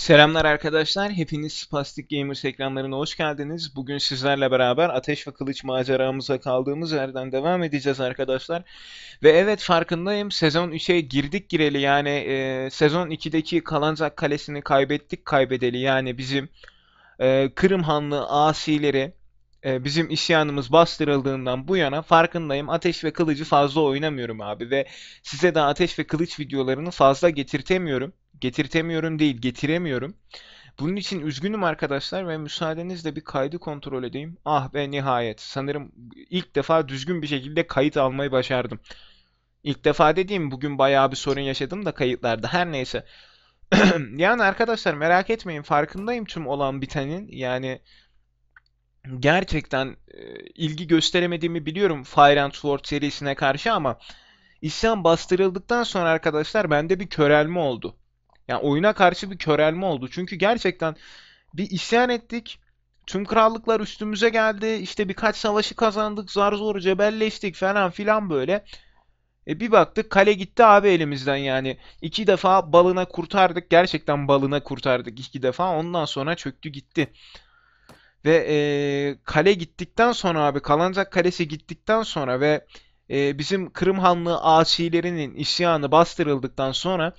Selamlar arkadaşlar. Hepiniz Spastic Gamers ekranlarına hoş geldiniz. Bugün sizlerle beraber Ateş ve Kılıç maceramıza kaldığımız yerden devam edeceğiz arkadaşlar. Ve evet farkındayım. Sezon 3'e girdik gireli yani e, sezon 2'deki Kalancak Kalesi'ni kaybettik kaybedeli. Yani bizim e, Kırım Hanlı asileri e, bizim isyanımız bastırıldığından bu yana farkındayım. Ateş ve Kılıcı fazla oynamıyorum abi ve size de Ateş ve Kılıç videolarını fazla getirtemiyorum. Getirtemiyorum değil, getiremiyorum. Bunun için üzgünüm arkadaşlar ve müsaadenizle bir kaydı kontrol edeyim. Ah be nihayet. Sanırım ilk defa düzgün bir şekilde kayıt almayı başardım. İlk defa dediğim bugün bayağı bir sorun yaşadım da kayıtlarda. Her neyse. Yani arkadaşlar merak etmeyin farkındayım tüm olan bitenin. Yani gerçekten e, ilgi gösteremediğimi biliyorum Fire and Sword serisine karşı ama isyan bastırıldıktan sonra arkadaşlar bende bir körelme oldu. Yani oyuna karşı bir körelme oldu. Çünkü gerçekten bir isyan ettik. Tüm krallıklar üstümüze geldi. İşte birkaç savaşı kazandık. Zar zor cebelleştik falan filan böyle. E bir baktık kale gitti abi elimizden yani. İki defa balına kurtardık. Gerçekten balına kurtardık iki defa. Ondan sonra çöktü gitti. Ve e, kale gittikten sonra abi Kalancak Kalesi gittikten sonra ve e, bizim Kırım Hanlığı asilerinin isyanı bastırıldıktan sonra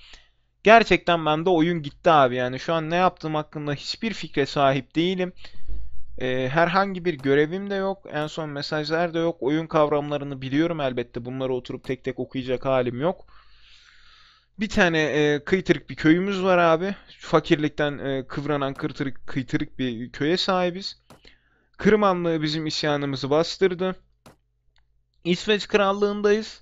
gerçekten bende oyun gitti abi. Yani şu an ne yaptığım hakkında hiçbir fikre sahip değilim. E, herhangi bir görevim de yok. En son mesajlar da yok. Oyun kavramlarını biliyorum elbette. Bunları oturup tek tek okuyacak halim yok. Bir tane e, kıytırık bir köyümüz var abi. Fakirlikten e, kıvranan kıytırık, kıytırık bir köye sahibiz. Kırmanlı bizim isyanımızı bastırdı. İsveç Krallığındayız.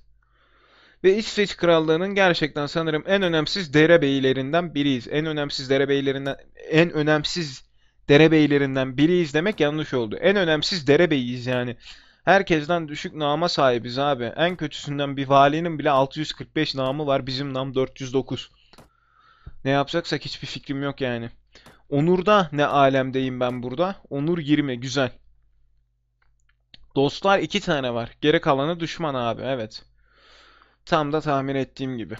Ve İsveç Krallığı'nın gerçekten sanırım en önemsiz derebeylerinden biriyiz. En önemsiz derebeylerinden en önemsiz derebeylerinden biriyiz demek yanlış oldu. En önemsiz derebeyiz yani. Herkesten düşük nama sahibiz abi. En kötüsünden bir valinin bile 645 namı var. Bizim nam 409. Ne yapacaksak hiçbir fikrim yok yani. Onur'da ne alemdeyim ben burada? Onur 20. Güzel. Dostlar 2 tane var. Geri kalanı düşman abi. Evet. Tam da tahmin ettiğim gibi.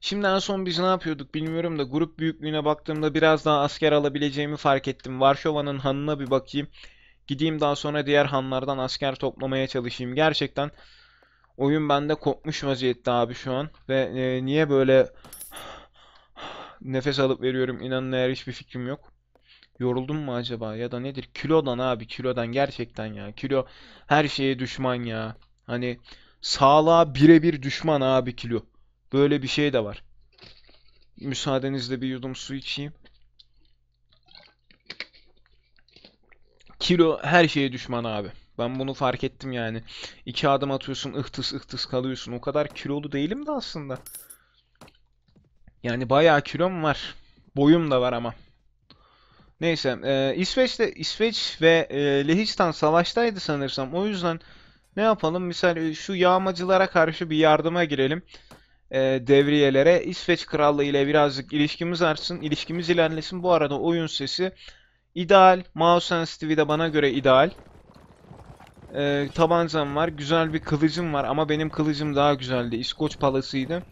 Şimdi en son biz ne yapıyorduk bilmiyorum da grup büyüklüğüne baktığımda biraz daha asker alabileceğimi fark ettim. Varşova'nın hanına bir bakayım. Gideyim daha sonra diğer hanlardan asker toplamaya çalışayım. Gerçekten oyun bende kopmuş vaziyette abi şu an. Ve e, niye böyle nefes alıp veriyorum inanın eğer hiçbir fikrim yok. Yoruldum mu acaba ya da nedir? Kilodan abi kilodan gerçekten ya. Kilo her şeye düşman ya. Hani sağlığa birebir düşman abi kilo. Böyle bir şey de var. Müsaadenizle bir yudum su içeyim. Kilo her şeye düşman abi. Ben bunu fark ettim yani. İki adım atıyorsun ıhtıs ıhtıs kalıyorsun. O kadar kilolu değilim de aslında. Yani bayağı kilom var. Boyum da var ama. Neyse. E, İsveç'te İsveç ve e, Lehistan savaştaydı sanırsam. O yüzden ne yapalım? Misal şu yağmacılara karşı bir yardıma girelim. E, devriyelere. İsveç Krallığı ile birazcık ilişkimiz artsın. ilişkimiz ilerlesin. Bu arada oyun sesi ideal. Mouse sensitivi de bana göre ideal. E, tabancam var. Güzel bir kılıcım var. Ama benim kılıcım daha güzeldi. İskoç palasıydı.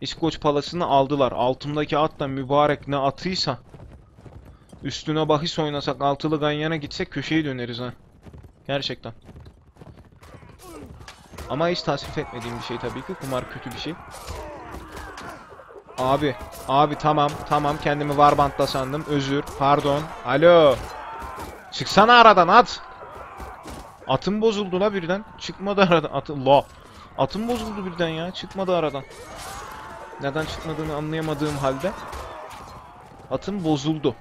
İskoç palasını aldılar. Altımdaki at da mübarek ne atıysa. Üstüne bahis oynasak altılı ganyana gitsek köşeyi döneriz ha. Gerçekten. Ama hiç tasvip etmediğim bir şey tabii ki. Kumar kötü bir şey. Abi. Abi tamam. Tamam kendimi Warband'da sandım. Özür. Pardon. Alo. Çıksana aradan at. Atım bozuldu la birden. Çıkmadı aradan. Atı la. Atım bozuldu birden ya. Çıkmadı aradan. Neden çıkmadığını anlayamadığım halde. Atım bozuldu.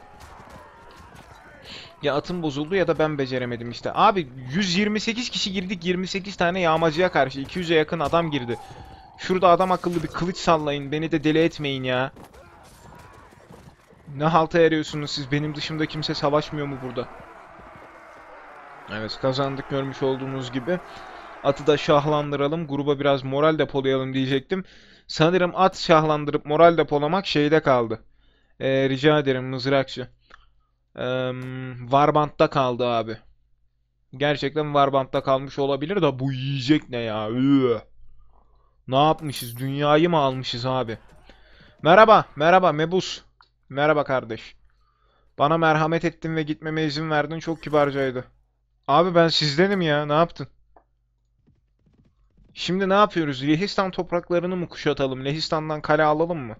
Ya atım bozuldu ya da ben beceremedim işte. Abi 128 kişi girdik 28 tane yağmacıya karşı 200'e yakın adam girdi. Şurada adam akıllı bir kılıç sallayın beni de deli etmeyin ya. Ne halta yarıyorsunuz siz benim dışımda kimse savaşmıyor mu burada? Evet kazandık görmüş olduğunuz gibi. Atı da şahlandıralım gruba biraz moral depolayalım diyecektim. Sanırım at şahlandırıp moral depolamak şeyde kaldı. Ee, rica ederim mızrakçı. Ee, Warband'da kaldı abi. Gerçekten Warband'da kalmış olabilir de bu yiyecek ne ya? Üü. Ne yapmışız? Dünyayı mı almışız abi? Merhaba, merhaba Mebus. Merhaba kardeş. Bana merhamet ettin ve gitmeme izin verdin. Çok kibarcaydı. Abi ben sizdenim ya. Ne yaptın? Şimdi ne yapıyoruz? Lehistan topraklarını mı kuşatalım? Lehistan'dan kale alalım mı?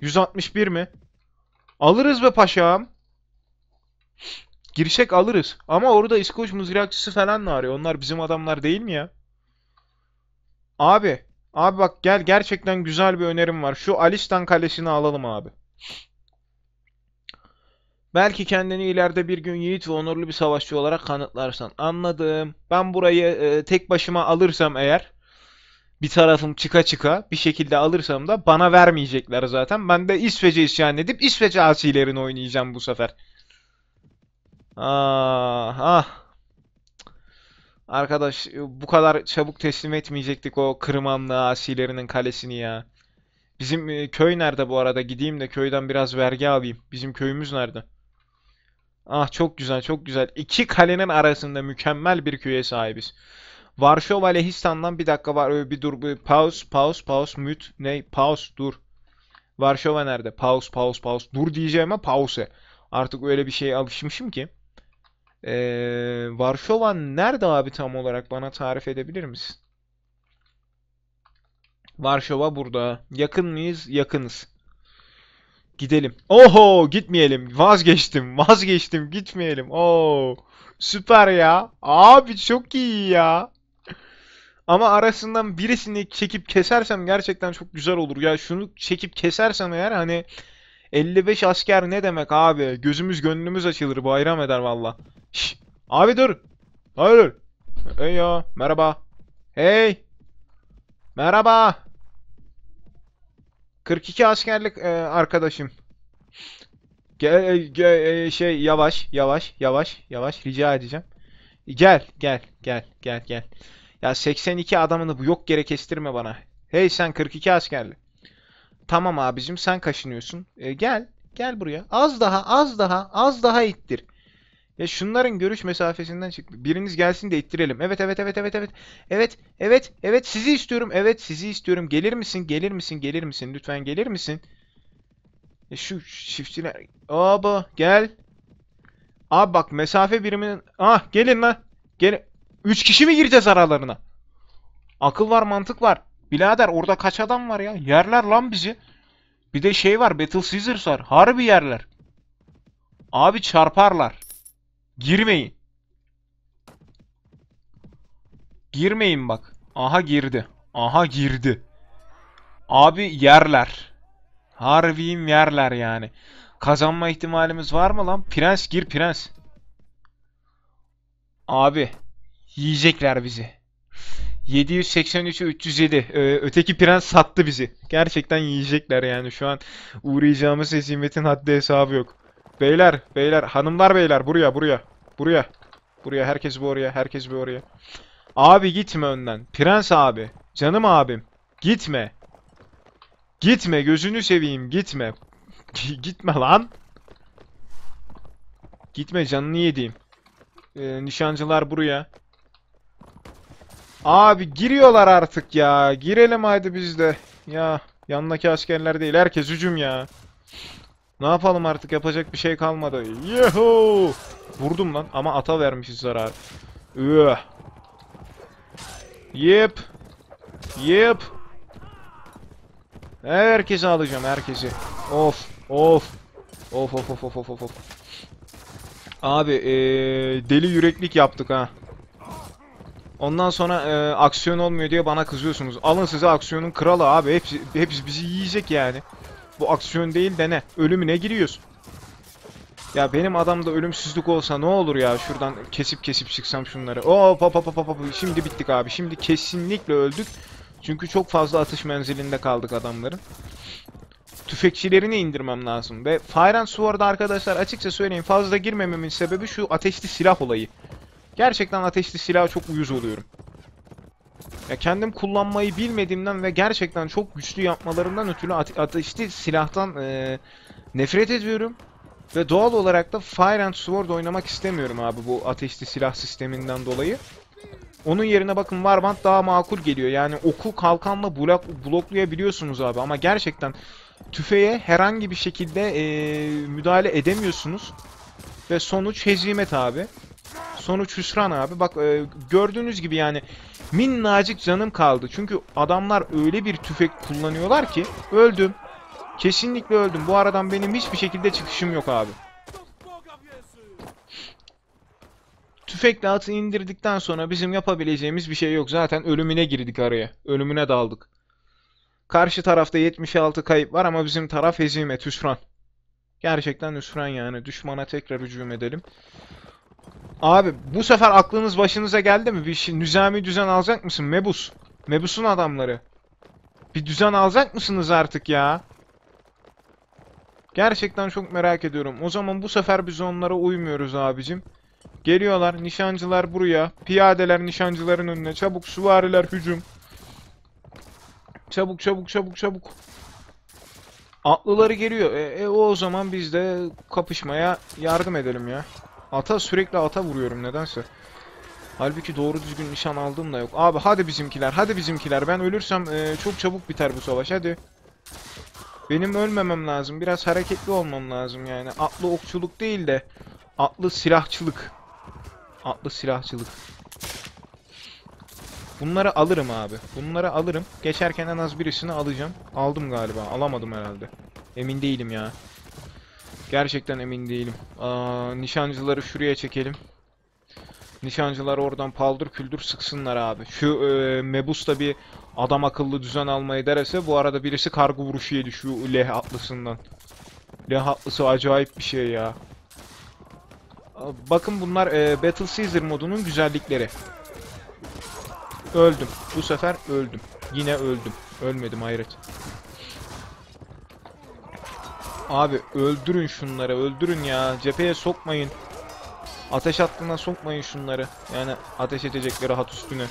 161 mi? Alırız be paşam. Girsek alırız. Ama orada İskoç mızrakçısı falan da arıyor. Onlar bizim adamlar değil mi ya? Abi. Abi bak gel gerçekten güzel bir önerim var. Şu Alistan Kalesi'ni alalım abi. Belki kendini ileride bir gün yiğit ve onurlu bir savaşçı olarak kanıtlarsan. Anladım. Ben burayı e, tek başıma alırsam eğer bir tarafım çıka çıka bir şekilde alırsam da bana vermeyecekler zaten. Ben de İsveç'e isyan edip İsveç asilerini oynayacağım bu sefer. Ah ah. Arkadaş bu kadar çabuk teslim etmeyecektik o Kırmanlı asilerinin kalesini ya. Bizim e, köy nerede bu arada? Gideyim de köyden biraz vergi alayım. Bizim köyümüz nerede? Ah çok güzel çok güzel. İki kalenin arasında mükemmel bir köye sahibiz. Varşova Lehistan'dan bir dakika var. Bir dur bir pause pause pause mute ne pause dur. Varşova nerede? Pause pause pause. Dur diyeceğime pause. Artık öyle bir şeye alışmışım ki. Ee, Varşova nerede abi tam olarak bana tarif edebilir misin? Varşova burada. Yakın mıyız? Yakınız. Gidelim. Oho, gitmeyelim. Vazgeçtim. Vazgeçtim. Gitmeyelim. Oo, süper ya. Abi çok iyi ya. Ama arasından birisini çekip kesersem gerçekten çok güzel olur. Ya şunu çekip kesersem eğer hani 55 asker ne demek abi? Gözümüz gönlümüz açılır. Bayram eder valla. Şş, abi dur. Hayır. Hey ya. Merhaba. Hey. Merhaba. 42 askerlik e, arkadaşım. Gel, gel- e, şey yavaş yavaş yavaş yavaş rica edeceğim. Gel gel gel gel gel. Ya 82 adamını bu yok yere kestirme bana. Hey sen 42 askerli. Tamam abicim sen kaşınıyorsun. E, gel gel buraya. Az daha az daha az daha ittir. Ya şunların görüş mesafesinden çıktı. Biriniz gelsin de ittirelim. Evet evet evet evet evet. Evet evet evet sizi istiyorum. Evet sizi istiyorum. Gelir misin? Gelir misin? Gelir misin? Lütfen gelir misin? E şu çiftçiler. Abi gel. Abi bak mesafe biriminin. Ah gelin lan. Gelin. Üç kişi mi gireceğiz aralarına? Akıl var mantık var. Birader orada kaç adam var ya? Yerler lan bizi. Bir de şey var Battle Scissors var. Harbi yerler. Abi çarparlar. Girmeyin. Girmeyin bak. Aha girdi. Aha girdi. Abi yerler. Harbiyim yerler yani. Kazanma ihtimalimiz var mı lan? Prens gir prens. Abi yiyecekler bizi. 783'ü 307. Ee, öteki prens sattı bizi. Gerçekten yiyecekler yani. Şu an uğrayacağımız hezimetin haddi hesabı yok. Beyler, beyler, hanımlar beyler buraya, buraya. Buraya. Buraya, herkes bu oraya, herkes bir oraya. Abi gitme önden. Prens abi. Canım abim. Gitme. Gitme, gözünü seveyim, gitme. Gitme lan. Gitme, canını yediğim. Ee, nişancılar buraya. Abi giriyorlar artık ya. Girelim hadi biz de. Ya yanındaki askerler değil. Herkes hücum ya. Ne yapalım artık yapacak bir şey kalmadı. Yuhu! Vurdum lan ama ata vermişiz zarar. Üh. Yep. Yep. Herkesi alacağım herkesi. Of. Of. Of of of of of of. Abi eee, deli yüreklik yaptık ha. Ondan sonra eee, aksiyon olmuyor diye bana kızıyorsunuz. Alın size aksiyonun kralı abi. Hepsi, hepsi bizi yiyecek yani. Bu aksiyon değil de ne? Ölümüne giriyorsun. Ya benim adamda ölümsüzlük olsa ne olur ya şuradan kesip kesip çıksam şunları. Oo pa pa pa pa pa. Şimdi bittik abi. Şimdi kesinlikle öldük. Çünkü çok fazla atış menzilinde kaldık adamların. Tüfekçilerini indirmem lazım. Ve Fire and Sword'a arkadaşlar açıkça söyleyeyim fazla girmememin sebebi şu ateşli silah olayı. Gerçekten ateşli silaha çok uyuz oluyorum. Ya kendim kullanmayı bilmediğimden ve gerçekten çok güçlü yapmalarından ötürü ate- ateşli silahtan eee, nefret ediyorum. Ve doğal olarak da Fire and Sword oynamak istemiyorum abi bu ateşli silah sisteminden dolayı. Onun yerine bakın Warband daha makul geliyor. Yani oku kalkanla blok, bloklayabiliyorsunuz abi ama gerçekten tüfeğe herhangi bir şekilde eee, müdahale edemiyorsunuz. Ve sonuç hezimet abi. Sonuç hüsran abi. Bak e, gördüğünüz gibi yani minnacık canım kaldı. Çünkü adamlar öyle bir tüfek kullanıyorlar ki öldüm. Kesinlikle öldüm. Bu aradan benim hiçbir şekilde çıkışım yok abi. Tüfekle atı indirdikten sonra bizim yapabileceğimiz bir şey yok. Zaten ölümüne girdik araya. Ölümüne daldık. Karşı tarafta 76 kayıp var ama bizim taraf hezimet, hüsran. Gerçekten hüsran yani. Düşmana tekrar hücum edelim. Abi bu sefer aklınız başınıza geldi mi? Bir şey, nizami düzen alacak mısın? Mebus. Mebus'un adamları. Bir düzen alacak mısınız artık ya? Gerçekten çok merak ediyorum. O zaman bu sefer biz onlara uymuyoruz abicim. Geliyorlar. Nişancılar buraya. Piyadeler nişancıların önüne. Çabuk süvariler hücum. Çabuk çabuk çabuk çabuk. Atlıları geliyor. E, e, o zaman biz de kapışmaya yardım edelim ya. Ata sürekli ata vuruyorum nedense. Halbuki doğru düzgün nişan aldığım da yok. Abi hadi bizimkiler, hadi bizimkiler. Ben ölürsem e, çok çabuk biter bu savaş. Hadi. Benim ölmemem lazım. Biraz hareketli olmam lazım yani. Atlı okçuluk değil de atlı silahçılık. Atlı silahçılık. Bunları alırım abi. Bunları alırım. Geçerken en az birisini alacağım. Aldım galiba. Alamadım herhalde. Emin değilim ya. Gerçekten emin değilim. Aa, nişancıları şuraya çekelim. Nişancılar oradan paldır küldür sıksınlar abi. Şu e, Mebus da bir adam akıllı düzen almayı derese bu arada birisi kargo vuruşu yedi şu leh atlısından. Leh atlısı acayip bir şey ya. Bakın bunlar e, Battle Caesar modunun güzellikleri. Öldüm. Bu sefer öldüm. Yine öldüm. Ölmedim hayret. Abi öldürün şunları öldürün ya. Cepheye sokmayın. Ateş hattına sokmayın şunları. Yani ateş edecekleri hat üstüne.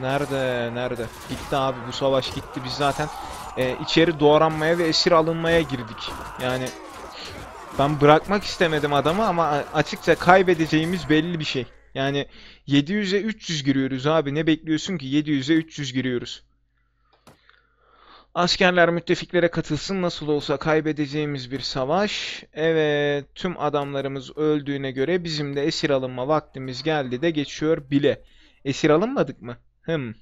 Nerede? Nerede? Gitti abi bu savaş gitti. Biz zaten e, içeri doğranmaya ve esir alınmaya girdik. Yani ben bırakmak istemedim adamı ama açıkça kaybedeceğimiz belli bir şey. Yani 700'e 300 giriyoruz abi. Ne bekliyorsun ki? 700'e 300 giriyoruz. Askerler müttefiklere katılsın. Nasıl olsa kaybedeceğimiz bir savaş. Evet, tüm adamlarımız öldüğüne göre bizim de esir alınma vaktimiz geldi de geçiyor bile. Esir alınmadık mı? Hım.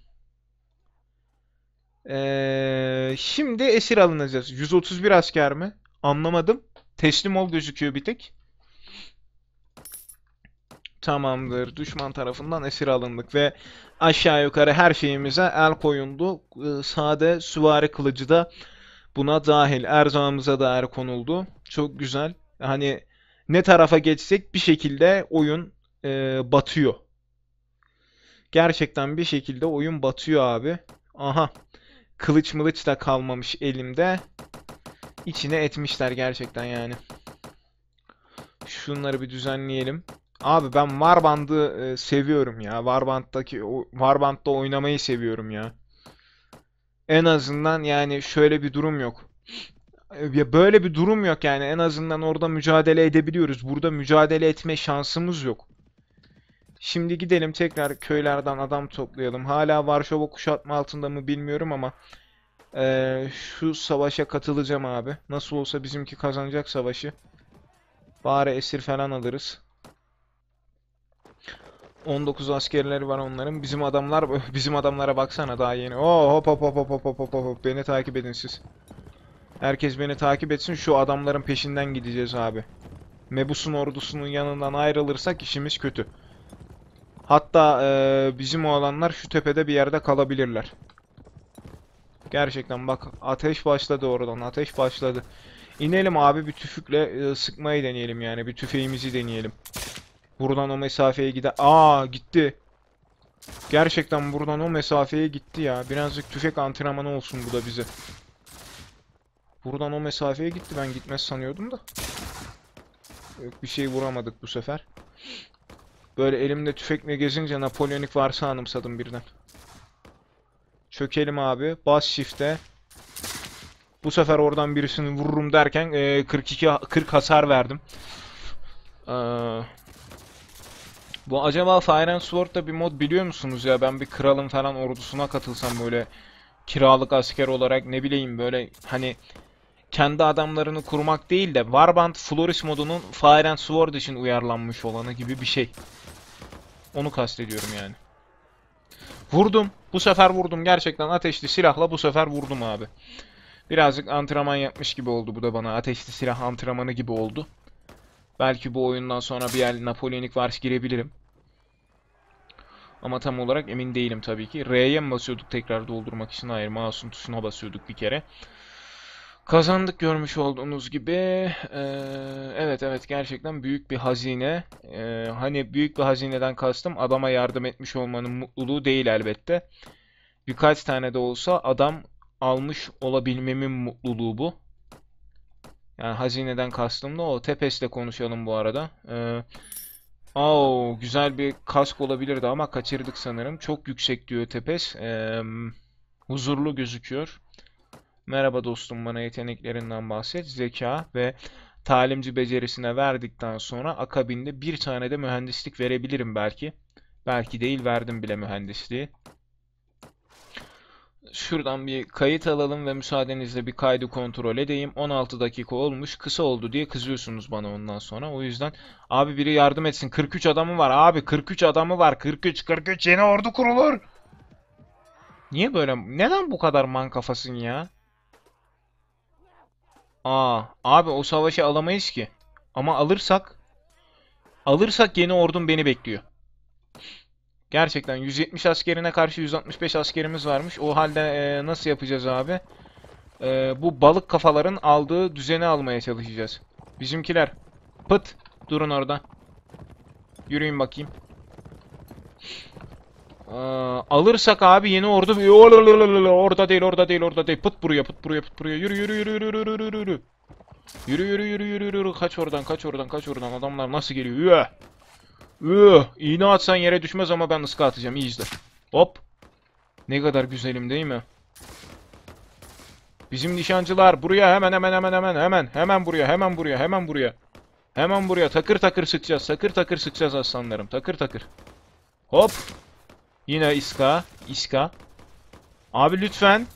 Ee, şimdi esir alınacağız. 131 asker mi? Anlamadım. Teslim ol gözüküyor bir tek. Tamamdır. Düşman tarafından esir alındık ve aşağı yukarı her şeyimize el koyuldu. Ee, Sade süvari kılıcı da buna dahil. Erzağımıza da el konuldu. Çok güzel. Hani ne tarafa geçsek bir şekilde oyun e, batıyor. Gerçekten bir şekilde oyun batıyor abi. Aha. Kılıç mılıç da kalmamış elimde. İçine etmişler gerçekten yani. Şunları bir düzenleyelim. Abi ben Warband'ı e, seviyorum ya. Warband'daki o- Warband'da oynamayı seviyorum ya. En azından yani şöyle bir durum yok. Ya böyle bir durum yok yani. En azından orada mücadele edebiliyoruz. Burada mücadele etme şansımız yok. Şimdi gidelim tekrar köylerden adam toplayalım. Hala Varşova kuşatma altında mı bilmiyorum ama e, şu savaşa katılacağım abi. Nasıl olsa bizimki kazanacak savaşı. Bari esir falan alırız. 19 askerleri var onların. Bizim adamlar bizim adamlara baksana daha yeni. Oo hop hop hop hop hop hop hop. Beni takip edin siz. Herkes beni takip etsin. Şu adamların peşinden gideceğiz abi. Mebus'un ordusunun yanından ayrılırsak işimiz kötü. Hatta eee, bizim oğlanlar şu tepede bir yerde kalabilirler. Gerçekten bak ateş başladı oradan. Ateş başladı. İnelim abi bir tüfükle eee, sıkmayı deneyelim yani. Bir tüfeğimizi deneyelim. Buradan o mesafeye gider. Aa gitti. Gerçekten buradan o mesafeye gitti ya. Birazcık tüfek antrenmanı olsun bu da bize. Buradan o mesafeye gitti. Ben gitmez sanıyordum da. Yok bir şey vuramadık bu sefer. Böyle elimde tüfekle gezince Napolyonik varsa anımsadım birden. Çökelim abi. Bas shift'e. Bu sefer oradan birisini vururum derken eee, 42 ha- 40 hasar verdim. Eee Bu acaba Fire and Sword'da bir mod biliyor musunuz ya? Ben bir kralın falan ordusuna katılsam böyle kiralık asker olarak ne bileyim böyle hani kendi adamlarını kurmak değil de Warband Flourish modunun Fire and Sword için uyarlanmış olanı gibi bir şey. Onu kastediyorum yani. Vurdum. Bu sefer vurdum. Gerçekten ateşli silahla bu sefer vurdum abi. Birazcık antrenman yapmış gibi oldu bu da bana. Ateşli silah antrenmanı gibi oldu. Belki bu oyundan sonra bir yer Napoleonik Vars girebilirim. Ama tam olarak emin değilim tabii ki. R'ye mi basıyorduk tekrar doldurmak için? Hayır, mouse'un tuşuna basıyorduk bir kere. Kazandık görmüş olduğunuz gibi. Ee, evet evet gerçekten büyük bir hazine. Ee, hani büyük bir hazineden kastım adama yardım etmiş olmanın mutluluğu değil elbette. Birkaç tane de olsa adam almış olabilmemin mutluluğu bu. Yani hazineden kastım da o. Tepes'le konuşalım bu arada. Ee, Oo, güzel bir kask olabilirdi ama kaçırdık sanırım. Çok yüksek diyor Tepes. Ee, huzurlu gözüküyor. Merhaba dostum bana yeteneklerinden bahset. Zeka ve talimci becerisine verdikten sonra akabinde bir tane de mühendislik verebilirim belki. Belki değil verdim bile mühendisliği. Şuradan bir kayıt alalım ve müsaadenizle bir kaydı kontrol edeyim. 16 dakika olmuş. Kısa oldu diye kızıyorsunuz bana ondan sonra. O yüzden abi biri yardım etsin. 43 adamı var abi. 43 adamı var. 43 43 yeni ordu kurulur. Niye böyle? Neden bu kadar man kafasın ya? Aa, abi o savaşı alamayız ki. Ama alırsak alırsak yeni ordum beni bekliyor. Gerçekten 170 askerine karşı 165 askerimiz varmış. O halde e, nasıl yapacağız abi? E, bu balık kafaların aldığı düzeni almaya çalışacağız. Bizimkiler pıt durun orada. Yürüyün bakayım. E, alırsak abi yeni ordu orada değil orada değil orada değil pıt buraya pıt buraya pıt buraya yürü yürü yürü yürü yürü yürü yürü yürü yürü yürü yürü yürü kaç oradan kaç oradan kaç oradan adamlar nasıl geliyor! Üh, iğne atsan yere düşmez ama ben ıska atacağım. İyi izle. Hop. Ne kadar güzelim değil mi? Bizim nişancılar buraya hemen hemen hemen hemen hemen hemen buraya hemen buraya hemen buraya. Hemen buraya takır takır sıkacağız. Takır takır sıkacağız aslanlarım. Takır takır. Hop. Yine iska. iska. Abi lütfen.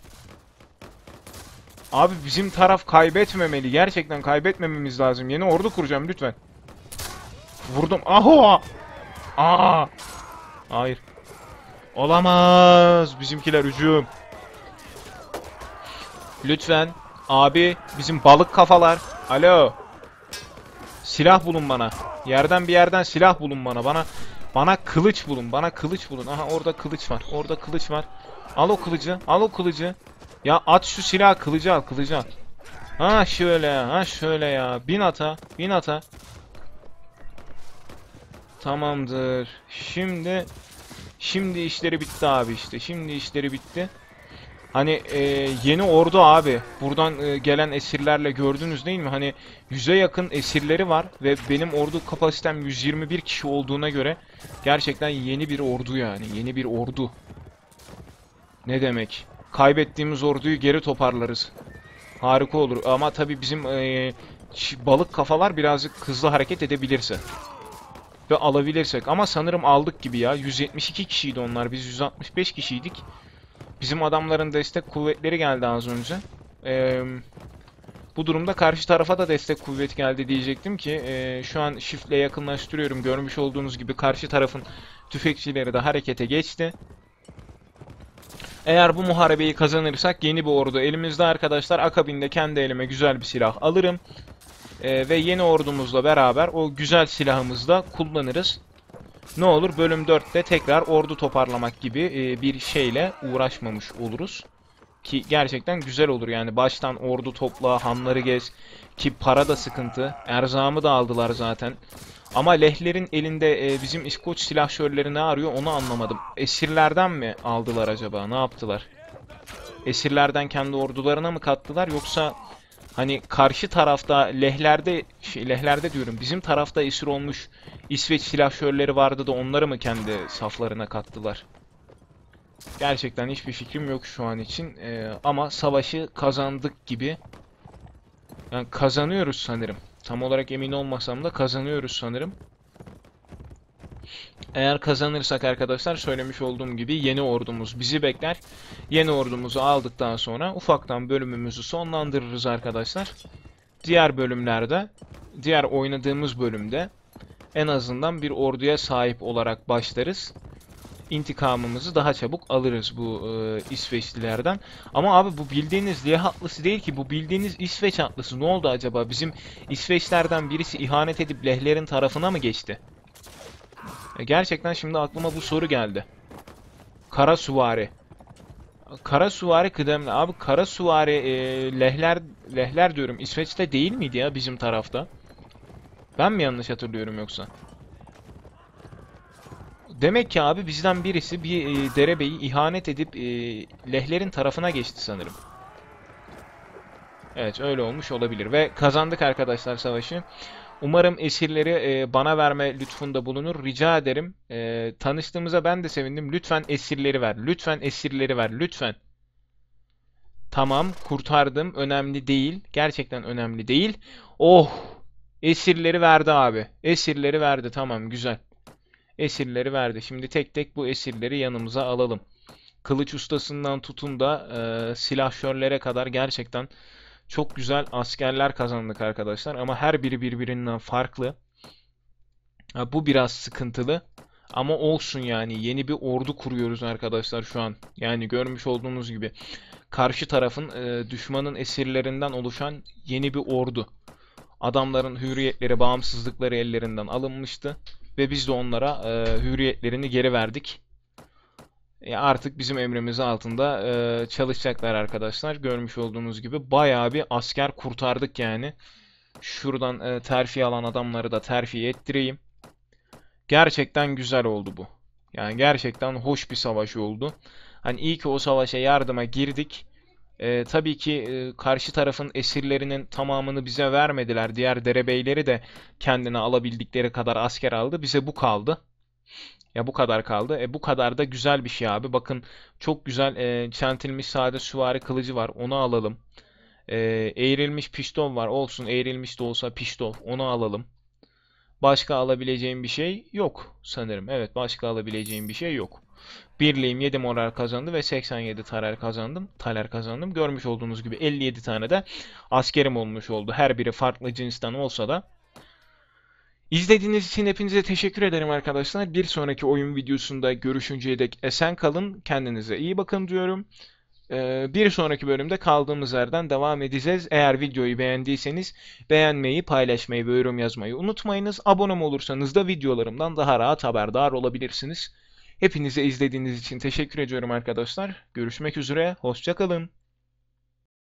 Abi bizim taraf kaybetmemeli. Gerçekten kaybetmememiz lazım. Yeni ordu kuracağım lütfen. Vurdum. Aho! Aa! Hayır. Olamaz. Bizimkiler hücum. Lütfen. Abi bizim balık kafalar. Alo. Silah bulun bana. Yerden bir yerden silah bulun bana. Bana bana kılıç bulun. Bana kılıç bulun. Aha orada kılıç var. Orada kılıç var. Al o kılıcı. Al o kılıcı. Ya at şu silah kılıcı al. Kılıcı al. Ha şöyle. Ha şöyle ya. Bin ata. Bin ata. Tamamdır. Şimdi şimdi işleri bitti abi işte. Şimdi işleri bitti. Hani e, yeni ordu abi. Buradan e, gelen esirlerle gördünüz değil mi? Hani 100'e yakın esirleri var ve benim ordu kapasitem 121 kişi olduğuna göre gerçekten yeni bir ordu yani. Yeni bir ordu. Ne demek? Kaybettiğimiz orduyu geri toparlarız. Harika olur. Ama tabii bizim e, balık kafalar birazcık hızlı hareket edebilirse ve alabilirsek. Ama sanırım aldık gibi ya. 172 kişiydi onlar. Biz 165 kişiydik. Bizim adamların destek kuvvetleri geldi az önce. Ee, bu durumda karşı tarafa da destek kuvvet geldi diyecektim ki e, şu an shiftle yakınlaştırıyorum. Görmüş olduğunuz gibi karşı tarafın tüfekçileri de harekete geçti. Eğer bu muharebeyi kazanırsak yeni bir ordu elimizde arkadaşlar. Akabinde kendi elime güzel bir silah alırım. Ee, ve yeni ordumuzla beraber o güzel silahımızla kullanırız. Ne olur bölüm 4'te tekrar ordu toparlamak gibi e, bir şeyle uğraşmamış oluruz. Ki gerçekten güzel olur yani baştan ordu topla, hanları gez. Ki para da sıkıntı. Erzamı da aldılar zaten. Ama lehlerin elinde e, bizim İskoç silahşörleri ne arıyor onu anlamadım. Esirlerden mi aldılar acaba? Ne yaptılar? Esirlerden kendi ordularına mı kattılar yoksa Hani karşı tarafta lehlerde şey, lehlerde diyorum bizim tarafta esir olmuş İsveç silahşörleri vardı da onları mı kendi saflarına kattılar? Gerçekten hiçbir fikrim yok şu an için. Ee, ama savaşı kazandık gibi. Yani kazanıyoruz sanırım. Tam olarak emin olmasam da kazanıyoruz sanırım. Eğer kazanırsak arkadaşlar söylemiş olduğum gibi yeni ordumuz bizi bekler. Yeni ordumuzu aldıktan sonra ufaktan bölümümüzü sonlandırırız arkadaşlar. Diğer bölümlerde, diğer oynadığımız bölümde en azından bir orduya sahip olarak başlarız. İntikamımızı daha çabuk alırız bu e, İsveçlilerden. Ama abi bu bildiğiniz Liye atlısı değil ki bu bildiğiniz İsveç atlısı. Ne oldu acaba? Bizim İsveçlerden birisi ihanet edip Lehlerin tarafına mı geçti? E, Gerçekten şimdi aklıma bu soru geldi. Kara süvari. Kara süvari kıdemli. Abi kara süvari e, lehler lehler diyorum. İsveç'te değil miydi ya bizim tarafta? Ben mi yanlış hatırlıyorum yoksa? Demek ki abi bizden birisi bir e, derebeyi ihanet edip e, lehlerin tarafına geçti sanırım. Evet öyle olmuş olabilir ve kazandık arkadaşlar savaşı. Umarım esirleri e, bana verme lütfunda bulunur. Rica ederim. E, tanıştığımıza ben de sevindim. Lütfen esirleri ver. Lütfen esirleri ver. Lütfen. Tamam, kurtardım. Önemli değil. Gerçekten önemli değil. Oh! Esirleri verdi abi. Esirleri verdi. Tamam, güzel. Esirleri verdi. Şimdi tek tek bu esirleri yanımıza alalım. Kılıç ustasından tutun da e, silahşörlere kadar gerçekten çok güzel askerler kazandık arkadaşlar. Ama her biri birbirinden farklı. Ha, bu biraz sıkıntılı. Ama olsun yani. Yeni bir ordu kuruyoruz arkadaşlar şu an. Yani görmüş olduğunuz gibi. Karşı tarafın e, düşmanın esirlerinden oluşan yeni bir ordu. Adamların hürriyetleri, bağımsızlıkları ellerinden alınmıştı. Ve biz de onlara e, hürriyetlerini geri verdik. E, artık bizim emrimiz altında e, çalışacaklar arkadaşlar. Görmüş olduğunuz gibi bayağı bir asker kurtardık yani. Şuradan e, terfi alan adamları da terfi ettireyim. Gerçekten güzel oldu bu. Yani gerçekten hoş bir savaş oldu. Hani iyi ki o savaşa yardıma girdik. E, tabii ki e, karşı tarafın esirlerinin tamamını bize vermediler. Diğer derebeyleri de kendine alabildikleri kadar asker aldı. Bize bu kaldı. Ya bu kadar kaldı. E bu kadar da güzel bir şey abi. Bakın çok güzel e, çentilmiş sade süvari kılıcı var. Onu alalım. E, eğrilmiş pistol var. Olsun eğrilmiş de olsa pistol. Onu alalım. Başka alabileceğim bir şey yok sanırım. Evet başka alabileceğim bir şey yok. Birliğim 7 moral kazandı ve 87 taler kazandım. Taler kazandım. Görmüş olduğunuz gibi 57 tane de askerim olmuş oldu. Her biri farklı cinsten olsa da. İzlediğiniz için hepinize teşekkür ederim arkadaşlar. Bir sonraki oyun videosunda görüşünceye dek esen kalın. Kendinize iyi bakın diyorum. Ee, bir sonraki bölümde kaldığımız yerden devam edeceğiz. Eğer videoyu beğendiyseniz beğenmeyi, paylaşmayı ve yorum yazmayı unutmayınız. Abone olursanız da videolarımdan daha rahat haberdar olabilirsiniz. Hepinize izlediğiniz için teşekkür ediyorum arkadaşlar. Görüşmek üzere, hoşça kalın.